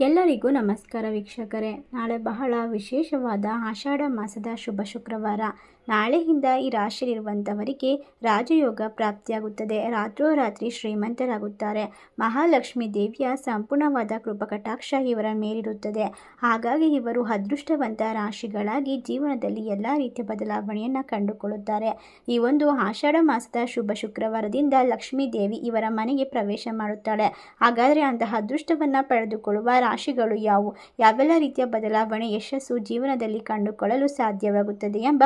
ಎಲ್ಲರಿಗೂ ನಮಸ್ಕಾರ ವೀಕ್ಷಕರೇ. ನಾಳೆ ಬಹಳ ವಿಶೇಷವಾದ ಆಷಾಢ ಮಾಸದ ಶುಭ ಶುಕ್ರವಾರ. ನಾಳೆಯಿಂದ ಈ ರಾಶಿಯಲ್ಲಿರುವಂಥವರಿಗೆ ರಾಜಯೋಗ ಪ್ರಾಪ್ತಿಯಾಗುತ್ತದೆ. ರಾತ್ರೋರಾತ್ರಿ ಶ್ರೀಮಂತರಾಗುತ್ತಾರೆ. ಮಹಾಲಕ್ಷ್ಮಿ ದೇವಿಯ ಸಂಪೂರ್ಣವಾದ ಕೃಪಕಟಾಕ್ಷ ಇವರ ಮೇಲಿರುತ್ತದೆ. ಹಾಗಾಗಿ ಇವರು ಅದೃಷ್ಟವಂತ ರಾಶಿಗಳಾಗಿ ಜೀವನದಲ್ಲಿ ಎಲ್ಲ ರೀತಿಯ ಬದಲಾವಣೆಯನ್ನು ಕಂಡುಕೊಳ್ಳುತ್ತಾರೆ. ಈ ಒಂದು ಆಷಾಢ ಮಾಸದ ಶುಭ ಶುಕ್ರವಾರದಿಂದ ಲಕ್ಷ್ಮೀ ದೇವಿ ಇವರ ಮನೆಗೆ ಪ್ರವೇಶ ಮಾಡುತ್ತಾಳೆ. ಹಾಗಾದರೆ ಅಂತಹ ಅದೃಷ್ಟವನ್ನು ಪಡೆದುಕೊಳ್ಳುವ ರಾಶಿಗಳು ಯಾವುವು? ಯಾವೆಲ್ಲ ರೀತಿಯ ಬದಲಾವಣೆ ಯಶಸ್ಸು ಜೀವನದಲ್ಲಿ ಕಂಡುಕೊಳ್ಳಲು ಸಾಧ್ಯವಾಗುತ್ತದೆ ಎಂಬ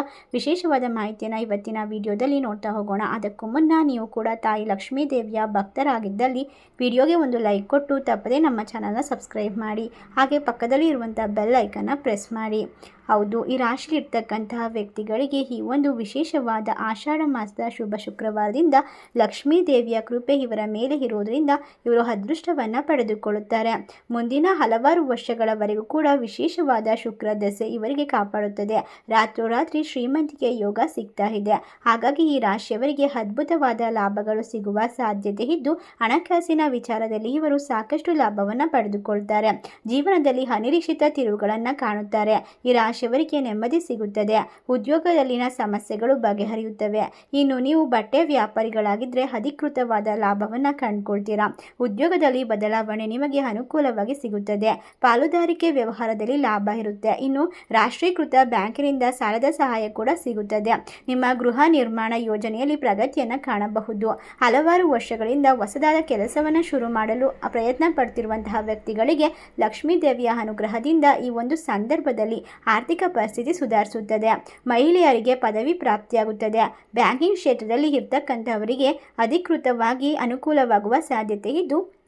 ವಿಶೇಷವಾದ ಮಾಹಿತಿಯನ್ನು ಇವತ್ತಿನ ವಿಡಿಯೋದಲ್ಲಿ ನೋಡ್ತಾ ಹೋಗೋಣ. ಅದಕ್ಕೂ ಮುನ್ನ ನೀವು ಕೂಡ ತಾಯಿ ಲಕ್ಷ್ಮೀ ದೇವಿಯ ಭಕ್ತರಾಗಿದ್ದಲ್ಲಿ ವಿಡಿಯೋಗೆ ಒಂದು ಲೈಕ್ ಕೊಟ್ಟು ತಪ್ಪದೇ ನಮ್ಮ ಚಾನಲ್ನ ಸಬ್ಸ್ಕ್ರೈಬ್ ಮಾಡಿ. ಹಾಗೆ ಪಕ್ಕದಲ್ಲಿ ಇರುವಂಥ ಬೆಲ್ ಐಕನ್ನ ಪ್ರೆಸ್ ಮಾಡಿ. ಹೌದು, ಈ ರಾಶಿಲಿರ್ತಕ್ಕಂತಹ ವ್ಯಕ್ತಿಗಳಿಗೆ ಈ ಒಂದು ವಿಶೇಷವಾದ ಆಷಾಢ ಮಾಸದ ಶುಭ ಶುಕ್ರವಾರದಿಂದ ಲಕ್ಷ್ಮೀ ದೇವಿಯ ಕೃಪೆ ಇವರ ಮೇಲೆ ಇರುವುದರಿಂದ ಇವರು ಅದೃಷ್ಟವನ್ನು ಪಡೆದುಕೊಳ್ಳುತ್ತಾರೆ. ಮುಂದಿನ ಹಲವಾರು ವರ್ಷಗಳವರೆಗೂ ಕೂಡ ವಿಶೇಷವಾದ ಶುಕ್ರ ದಸೆ ಇವರಿಗೆ ಕಾಪಾಡುತ್ತದೆ. ರಾತ್ರೋರಾತ್ರಿ ಶ್ರೀಮಂತಿಕೆ ಯೋಗ ಸಿಗ್ತಾ ಇದೆ. ಹಾಗಾಗಿ ಈ ರಾಶಿಯವರಿಗೆ ಅದ್ಭುತವಾದ ಲಾಭಗಳು ಸಿಗುವ ಸಾಧ್ಯತೆ ಇದ್ದು, ಹಣಕಾಸಿನ ವಿಚಾರದಲ್ಲಿ ಇವರು ಸಾಕಷ್ಟು ಲಾಭವನ್ನು ಪಡೆದುಕೊಳ್ತಾರೆ. ಜೀವನದಲ್ಲಿ ಅನಿರೀಕ್ಷಿತ ತಿರುವುಗಳನ್ನು ಕಾಣುತ್ತಾರೆ. ಈ ರಾಶಿಯವರಿಗೆ ನೆಮ್ಮದಿ ಸಿಗುತ್ತದೆ. ಉದ್ಯೋಗದಲ್ಲಿನ ಸಮಸ್ಯೆಗಳು ಬಗೆಹರಿಯುತ್ತವೆ. ಇನ್ನು ನೀವು ಬಟ್ಟೆ ವ್ಯಾಪಾರಿಗಳಾಗಿದ್ದರೆ ಅಧಿಕೃತವಾದ ಲಾಭವನ್ನು ಕಂಡುಕೊಳ್ತೀರಾ? ಉದ್ಯೋಗದಲ್ಲಿ ಬದಲಾವಣೆ ನಿಮಗೆ ಅನುಕೂಲವಾಗಿ ಸಿಗುತ್ತದೆ. ಪಾಲುದಾರಿಕೆ ವ್ಯವಹಾರದಲ್ಲಿ ಲಾಭ ಇರುತ್ತೆ. ಇನ್ನು ರಾಷ್ಟ್ರೀಕೃತ ಬ್ಯಾಂಕಿನಿಂದ ಸಾಲದ ಸಹಾಯ ಕೂಡ ಸಿಗುತ್ತದೆ. ನಿಮ್ಮ ಗೃಹ ನಿರ್ಮಾಣ ಯೋಜನೆಯಲ್ಲಿ ಪ್ರಗತಿಯನ್ನು ಕಾಣಬಹುದು. ಹಲವಾರು ವರ್ಷಗಳಿಂದ ಹೊಸದಾದ ಕೆಲಸವನ್ನು ಶುರು ಮಾಡಲು ಪ್ರಯತ್ನ ಪಡ್ತಿರುವಂತಹ ವ್ಯಕ್ತಿಗಳಿಗೆ ಲಕ್ಷ್ಮೀ ದೇವಿಯ ಅನುಗ್ರಹದಿಂದ ಈ ಒಂದು ಸಂದರ್ಭದಲ್ಲಿ ಆರ್ಥಿಕ ಪರಿಸ್ಥಿತಿ ಸುಧಾರಿಸುತ್ತದೆ. ಮಹಿಳೆಯರಿಗೆ ಪದವಿ ಪ್ರಾಪ್ತಿಯಾಗುತ್ತದೆ. ಬ್ಯಾಂಕಿಂಗ್ ಕ್ಷೇತ್ರದಲ್ಲಿ ಇರ್ತಕ್ಕಂಥವರಿಗೆ ಅಧಿಕೃತವಾಗಿ ಅನುಕೂಲವಾಗುವ ಸಾಧ್ಯತೆ ಇದ್ದು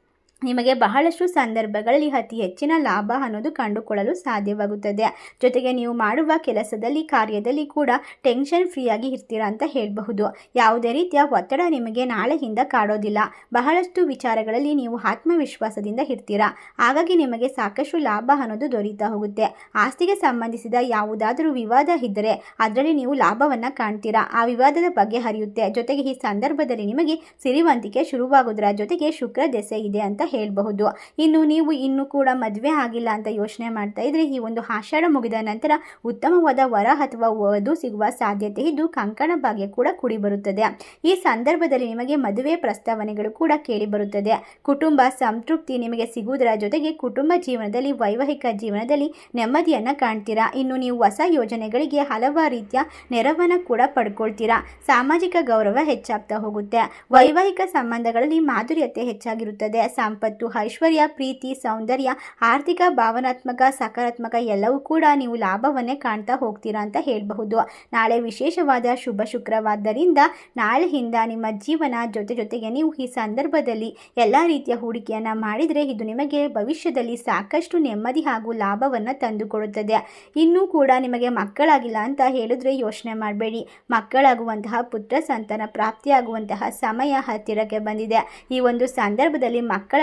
ನಿಮಗೆ ಬಹಳಷ್ಟು ಸಂದರ್ಭಗಳಲ್ಲಿ ಅತಿ ಹೆಚ್ಚಿನ ಲಾಭ ಅನ್ನೋದು ಕಂಡುಕೊಳ್ಳಲು ಸಾಧ್ಯವಾಗುತ್ತದೆ. ಜೊತೆಗೆ ನೀವು ಮಾಡುವ ಕೆಲಸದಲ್ಲಿ, ಕಾರ್ಯದಲ್ಲಿ ಕೂಡ ಟೆನ್ಷನ್ ಫ್ರೀಯಾಗಿ ಇರ್ತೀರಾ ಅಂತ ಹೇಳಬಹುದು. ಯಾವುದೇ ರೀತಿಯ ಒತ್ತಡ ನಿಮಗೆ ನಾಳೆಯಿಂದ ಕಾಡೋದಿಲ್ಲ. ಬಹಳಷ್ಟು ವಿಚಾರಗಳಲ್ಲಿ ನೀವು ಆತ್ಮವಿಶ್ವಾಸದಿಂದ ಇರ್ತೀರಾ. ಹಾಗಾಗಿ ನಿಮಗೆ ಸಾಕಷ್ಟು ಲಾಭ ಅನ್ನೋದು ದೊರೀತಾ ಹೋಗುತ್ತೆ. ಆಸ್ತಿಗೆ ಸಂಬಂಧಿಸಿದ ಯಾವುದಾದರೂ ವಿವಾದ ಇದ್ದರೆ ಅದರಲ್ಲಿ ನೀವು ಲಾಭವನ್ನು ಕಾಣ್ತೀರಾ. ಆ ವಿವಾದದ ಬಗ್ಗೆ ಹರಿಯುತ್ತೆ ಜೊತೆಗೆ ಈ ಸಂದರ್ಭದಲ್ಲಿ ನಿಮಗೆ ಸಿರಿವಂತಿಕೆ ಶುರುವಾಗುವುದರ ಜೊತೆಗೆ ಶುಕ್ರ ದೆಸೆ ಇದೆ ಅಂತ ಹೇಳಬಹುದು. ಇನ್ನು ನೀವು ಇನ್ನೂ ಕೂಡ ಮದುವೆ ಆಗಿಲ್ಲ ಅಂತ ಯೋಚನೆ ಮಾಡ್ತಾ ಇದ್ರೆ ಈ ಒಂದು ಆಷಾಢ ಮುಗಿದ ನಂತರ ಉತ್ತಮವಾದ ವರ ಅಥವಾ ವಧು ಸಿಗುವ ಸಾಧ್ಯತೆ ಇದ್ದು ಕಂಕಣ ಭಾಗ್ಯ ಕೂಡ ಕೂಡಿ ಬರುತ್ತದೆ. ಈ ಸಂದರ್ಭದಲ್ಲಿ ನಿಮಗೆ ಮದುವೆ ಪ್ರಸ್ತಾವನೆಗಳು ಕೂಡ ಕೇಳಿ ಬರುತ್ತದೆ. ಕುಟುಂಬ ಸಂತೃಪ್ತಿ ನಿಮಗೆ ಸಿಗುವುದರ ಜೊತೆಗೆ ಕುಟುಂಬ ಜೀವನದಲ್ಲಿ ವೈವಾಹಿಕ ಜೀವನದಲ್ಲಿ ನೆಮ್ಮದಿಯನ್ನು ಕಾಣ್ತೀರಾ? ಇನ್ನು ನೀವು ಹೊಸ ಯೋಜನೆಗಳಿಗೆ ಹಲವಾರು ರೀತಿಯ ನೆರವನ್ನು ಕೂಡ ಪಡ್ಕೊಳ್ತೀರಾ? ಸಾಮಾಜಿಕ ಗೌರವ ಹೆಚ್ಚಾಗ್ತಾ ಹೋಗುತ್ತೆ. ವೈವಾಹಿಕ ಸಂಬಂಧಗಳಲ್ಲಿ ಮಾಧುರ್ಯತೆ ಹೆಚ್ಚಾಗಿರುತ್ತದೆ. ಸಂಪತ್ತು ಐಶ್ವರ್ಯ, ಪ್ರೀತಿ, ಸೌಂದರ್ಯ, ಆರ್ಥಿಕ, ಭಾವನಾತ್ಮಕ, ಸಕಾರಾತ್ಮಕ ಎಲ್ಲವೂ ಕೂಡ ನೀವು ಲಾಭವನ್ನೇ ಕಾಣ್ತಾ ಹೋಗ್ತೀರಾ ಅಂತ ಹೇಳಬಹುದು. ನಾಳೆ ವಿಶೇಷವಾದ ಶುಭ ಶುಕ್ರವಾದ್ದರಿಂದ ನಾಳೆಯಿಂದ ನಿಮ್ಮ ಜೀವನ ಜೊತೆ ಜೊತೆಗೆ ನೀವು ಈ ಸಂದರ್ಭದಲ್ಲಿ ಎಲ್ಲ ರೀತಿಯ ಹೂಡಿಕೆಯನ್ನು ಮಾಡಿದರೆ ಇದು ನಿಮಗೆ ಭವಿಷ್ಯದಲ್ಲಿ ಸಾಕಷ್ಟು ನೆಮ್ಮದಿ ಹಾಗೂ ಲಾಭವನ್ನು ತಂದುಕೊಡುತ್ತದೆ. ಇನ್ನೂ ಕೂಡ ನಿಮಗೆ ಮಕ್ಕಳಾಗಿಲ್ಲ ಅಂತ ಹೇಳಿದ್ರೆ ಯೋಚನೆ ಮಾಡಬೇಡಿ. ಮಕ್ಕಳಾಗುವಂತಹ ಪುತ್ರ ಸಂತಾನ ಪ್ರಾಪ್ತಿಯಾಗುವಂತಹ ಸಮಯ ಹತ್ತಿರಕ್ಕೆ ಬಂದಿದೆ. ಈ ಒಂದು ಸಂದರ್ಭದಲ್ಲಿ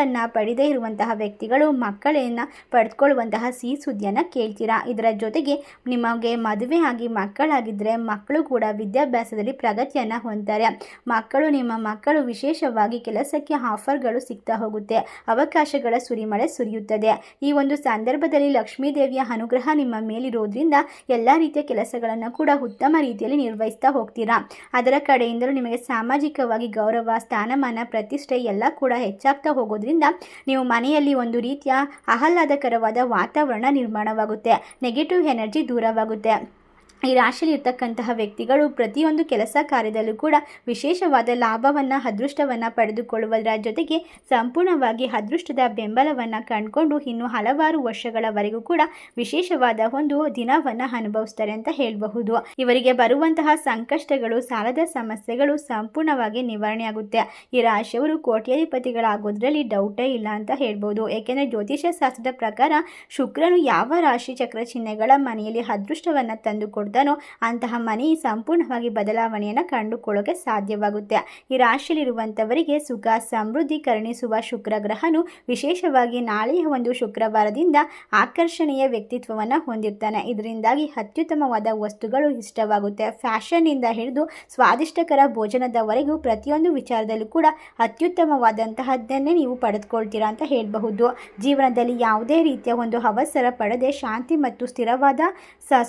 ಮಕ್ಕಳನ್ನು ಪಡೆದೇ ಇರುವಂತಹ ವ್ಯಕ್ತಿಗಳು ಮಕ್ಕಳನ್ನು ಪಡೆದುಕೊಳ್ಳುವಂತಹ ಸಿಹಿ ಸುದ್ದಿಯನ್ನು ಕೇಳ್ತೀರಾ? ಇದರ ಜೊತೆಗೆ ನಿಮಗೆ ಮದುವೆ ಆಗಿ ಮಕ್ಕಳಾಗಿದ್ದರೆ ಮಕ್ಕಳು ಕೂಡ ವಿದ್ಯಾಭ್ಯಾಸದಲ್ಲಿ ಪ್ರಗತಿಯನ್ನು ಹೊಂದ್ತಾರೆ. ಮಕ್ಕಳು ನಿಮ್ಮ ಮಕ್ಕಳು ವಿಶೇಷವಾಗಿ ಕೆಲಸಕ್ಕೆ ಆಫರ್ಗಳು ಸಿಗ್ತಾ ಹೋಗುತ್ತೆ. ಅವಕಾಶಗಳ ಸುರಿಮಳೆ ಸುರಿಯುತ್ತದೆ. ಈ ಒಂದು ಸಂದರ್ಭದಲ್ಲಿ ಲಕ್ಷ್ಮೀ ದೇವಿಯ ಅನುಗ್ರಹ ನಿಮ್ಮ ಮೇಲಿರೋದ್ರಿಂದ ಎಲ್ಲ ರೀತಿಯ ಕೆಲಸಗಳನ್ನು ಕೂಡ ಉತ್ತಮ ರೀತಿಯಲ್ಲಿ ನಿರ್ವಹಿಸ್ತಾ ಹೋಗ್ತೀರಾ? ಅದರ ಕಡೆಯಿಂದಲೂ ನಿಮಗೆ ಸಾಮಾಜಿಕವಾಗಿ ಗೌರವ, ಸ್ಥಾನಮಾನ, ಪ್ರತಿಷ್ಠೆ ಎಲ್ಲ ಕೂಡ ಹೆಚ್ಚಾಗ್ತಾ ಹೋಗೋದ್ರಿಂದ ನೀವು ಮನೆಯಲ್ಲಿ ಒಂದು ರೀತಿಯ ಆಹ್ಲಾದಕರವಾದ ವಾತಾವರಣ ನಿರ್ಮಾಣವಾಗುತ್ತೆ. Negative energy ದೂರವಾಗುತ್ತೆ. ಈ ರಾಶಿಯಲ್ಲಿ ಇರ್ತಕ್ಕಂತಹ ವ್ಯಕ್ತಿಗಳು ಪ್ರತಿಯೊಂದು ಕೆಲಸ ಕಾರ್ಯದಲ್ಲೂ ಕೂಡ ವಿಶೇಷವಾದ ಲಾಭವನ್ನು, ಅದೃಷ್ಟವನ್ನು ಪಡೆದುಕೊಳ್ಳುವುದರ ಜೊತೆಗೆ ಸಂಪೂರ್ಣವಾಗಿ ಅದೃಷ್ಟದ ಬೆಂಬಲವನ್ನು ಕಂಡುಕೊಂಡು ಇನ್ನು ಹಲವಾರು ವರ್ಷಗಳವರೆಗೂ ಕೂಡ ವಿಶೇಷವಾದ ಒಂದು ದಿನವನ್ನು ಅನುಭವಿಸ್ತಾರೆ ಅಂತ ಹೇಳಬಹುದು. ಇವರಿಗೆ ಬರುವಂತಹ ಸಂಕಷ್ಟಗಳು, ಸಾಲದ ಸಮಸ್ಯೆಗಳು ಸಂಪೂರ್ಣವಾಗಿ ನಿವಾರಣೆ ಆಗುತ್ತೆ. ಈ ರಾಶಿಯವರು ಕೋಟ್ಯಾಧಿಪತಿಗಳಾಗೋದ್ರಲ್ಲಿ ಡೌಟೇ ಇಲ್ಲ ಅಂತ ಹೇಳ್ಬೋದು ಏಕೆಂದರೆ ಜ್ಯೋತಿಷ್ಯ ಶಾಸ್ತ್ರದ ಪ್ರಕಾರ ಶುಕ್ರನು ಯಾವ ರಾಶಿ ಚಕ್ರ ಚಿಹ್ನೆಗಳ ಮನೆಯಲ್ಲಿ ಅದೃಷ್ಟವನ್ನು ತಂದು ಕೊಡ್ತಾನೋ ಅಂತಹ ಮನೆ ಸಂಪೂರ್ಣವಾಗಿ ಬದಲಾವಣೆಯನ್ನು ಕಂಡುಕೊಳ್ಳೋಕೆ ಸಾಧ್ಯವಾಗುತ್ತೆ. ಈ ರಾಶಿಯಲ್ಲಿರುವಂಥವರಿಗೆ ಸುಖ, ಸಮೃದ್ಧಿ ಕರುಣಿಸುವ ಶುಕ್ರ ಗ್ರಹನು ವಿಶೇಷವಾಗಿ ನಾಳೆಯ ಒಂದು ಶುಕ್ರವಾರದಿಂದ ಆಕರ್ಷಣೀಯ ವ್ಯಕ್ತಿತ್ವವನ್ನು ಹೊಂದಿರ್ತಾನೆ. ಇದರಿಂದಾಗಿ ಅತ್ಯುತ್ತಮವಾದ ವಸ್ತುಗಳು ಇಷ್ಟವಾಗುತ್ತೆ. ಫ್ಯಾಷನ್ನಿಂದ ಹಿಡಿದು ಸ್ವಾದಿಷ್ಟಕರ ಭೋಜನದವರೆಗೂ ಪ್ರತಿಯೊಂದು ವಿಚಾರದಲ್ಲೂ ಕೂಡ ಅತ್ಯುತ್ತಮವಾದಂತಹದ್ದನ್ನೇ ನೀವು ಪಡೆದುಕೊಳ್ತೀರಾ ಅಂತ ಹೇಳಬಹುದು. ಜೀವನದಲ್ಲಿ ಯಾವುದೇ ರೀತಿಯ ಒಂದು ಅವಸರ ಪಡದೆ ಶಾಂತಿ ಮತ್ತು ಸ್ಥಿರವಾದ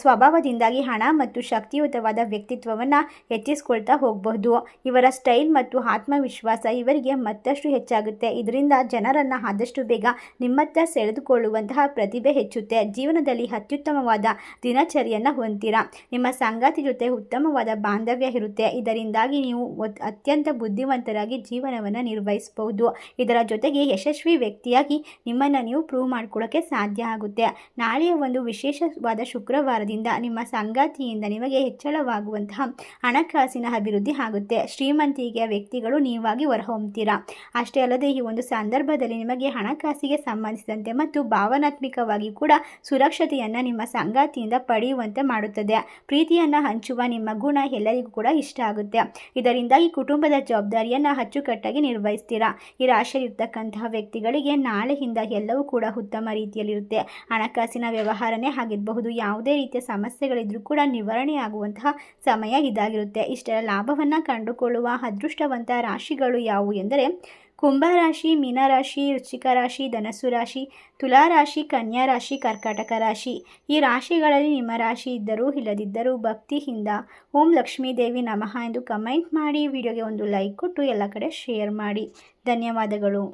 ಸ್ವಭಾವದಿಂದಾಗಿ ಹಣ ಮತ್ತು ಶಕ್ತಿಯುತವಾದ ವ್ಯಕ್ತಿತ್ವವನ್ನು ಹೆಚ್ಚಿಸ್ಕೊಳ್ತಾ ಹೋಗಬಹುದು. ಇವರ ಸ್ಟೈಲ್ ಮತ್ತು ಆತ್ಮವಿಶ್ವಾಸ ಇವರಿಗೆ ಮತ್ತಷ್ಟು ಹೆಚ್ಚಾಗುತ್ತೆ. ಇದರಿಂದ ಜನರನ್ನು ಆದಷ್ಟು ಬೇಗ ನಿಮ್ಮತ್ತ ಸೆಳೆದುಕೊಳ್ಳುವಂತಹ ಪ್ರತಿಭೆ ಹೆಚ್ಚುತ್ತೆ. ಜೀವನದಲ್ಲಿ ಅತ್ಯುತ್ತಮವಾದ ದಿನಚರಿಯನ್ನು ಹೊಂದಿರಾ. ನಿಮ್ಮ ಸಂಗಾತಿ ಜೊತೆ ಉತ್ತಮವಾದ ಬಾಂಧವ್ಯ ಇರುತ್ತೆ. ಇದರಿಂದಾಗಿ ನೀವು ಅತ್ಯಂತ ಬುದ್ಧಿವಂತರಾಗಿ ಜೀವನವನ್ನು ನಿರ್ವಹಿಸಬಹುದು. ಇದರ ಜೊತೆಗೆ ಯಶಸ್ವಿ ವ್ಯಕ್ತಿಯಾಗಿ ನಿಮ್ಮನ್ನು ನೀವು ಪ್ರೂವ್ ಮಾಡ್ಕೊಳ್ಳೋಕ್ಕೆ ಸಾಧ್ಯ ಆಗುತ್ತೆ. ನಾಳೆಯ ಒಂದು ವಿಶೇಷವಾದ ಶುಕ್ರವಾರದಿಂದ ನಿಮ್ಮ ಸಂಗಾತಿಯಿಂದ ನಿಮಗೆ ಹೆಚ್ಚಳವಾಗುವಂತಹ ಹಣಕಾಸಿನ ಅಭಿವೃದ್ಧಿ ಆಗುತ್ತೆ. ಶ್ರೀಮಂತಿಕೆಯ ವ್ಯಕ್ತಿಗಳು ನೀವಾಗಿ ಹೊರಹೊಮ್ಮತೀರಾ ಅಷ್ಟೇ ಅಲ್ಲದೆ ಈ ಒಂದು ಸಂದರ್ಭದಲ್ಲಿ ನಿಮಗೆ ಹಣಕಾಸಿಗೆ ಸಂಬಂಧಿಸಿದಂತೆ ಮತ್ತು ಭಾವನಾತ್ಮಕವಾಗಿ ಕೂಡ ಸುರಕ್ಷತೆಯನ್ನು ನಿಮ್ಮ ಸಂಗಾತಿಯಿಂದ ಪಡೆಯುವಂತೆ ಮಾಡುತ್ತದೆ. ಪ್ರೀತಿಯನ್ನು ಹಂಚುವ ನಿಮ್ಮ ಗುಣ ಎಲ್ಲರಿಗೂ ಕೂಡ ಇಷ್ಟ ಆಗುತ್ತೆ. ಇದರಿಂದಾಗಿ ಕುಟುಂಬದ ಜವಾಬ್ದಾರಿಯನ್ನು ಅಚ್ಚುಕಟ್ಟಾಗಿ ನಿರ್ವಹಿಸ್ತೀರಾ? ಈ ರಾಶಿಯಲ್ಲಿರ್ತಕ್ಕಂತಹ ವ್ಯಕ್ತಿಗಳಿಗೆ ನಾಳೆಯಿಂದ ಎಲ್ಲವೂ ಕೂಡ ಉತ್ತಮ ರೀತಿಯಲ್ಲಿರುತ್ತೆ. ಹಣಕಾಸಿನ ವ್ಯವಹಾರನೇ ಆಗಿರಬಹುದು, ಯಾವುದೇ ರೀತಿಯ ಸಮಸ್ಯೆಗಳಿದ್ರೂ ಕೂಡ ನಿವಾರಣೆ ಆಗುವಂತಹ ಸಮಯ ಇದಾಗಿರುತ್ತೆ. ಇಷ್ಟರ ಲಾಭವನ್ನು ಕಂಡುಕೊಳ್ಳುವ ಅದೃಷ್ಟವಂತ ರಾಶಿಗಳು ಯಾವುವು ಎಂದರೆ ಕುಂಭರಾಶಿ ಮೀನರಾಶಿ ವೃಶ್ಚಿಕ ರಾಶಿ, ಧನಸ್ಸು ರಾಶಿ, ತುಲಾ ರಾಶಿ, ಕನ್ಯಾ ರಾಶಿ, ಕರ್ಕಾಟಕ ರಾಶಿ. ಈ ರಾಶಿಗಳಲ್ಲಿ ನಿಮ್ಮ ರಾಶಿ ಇದ್ದರೂ ಇಲ್ಲದಿದ್ದರೂ ಭಕ್ತಿಯಿಂದ ಓಂ ಲಕ್ಷ್ಮೀ ದೇವಿ ನಮಃ ಎಂದು ಕಮೆಂಟ್ ಮಾಡಿ, ವಿಡಿಯೋಗೆ ಒಂದು ಲೈಕ್ ಕೊಟ್ಟು ಎಲ್ಲ ಕಡೆ ಶೇರ್ ಮಾಡಿ. ಧನ್ಯವಾದಗಳು.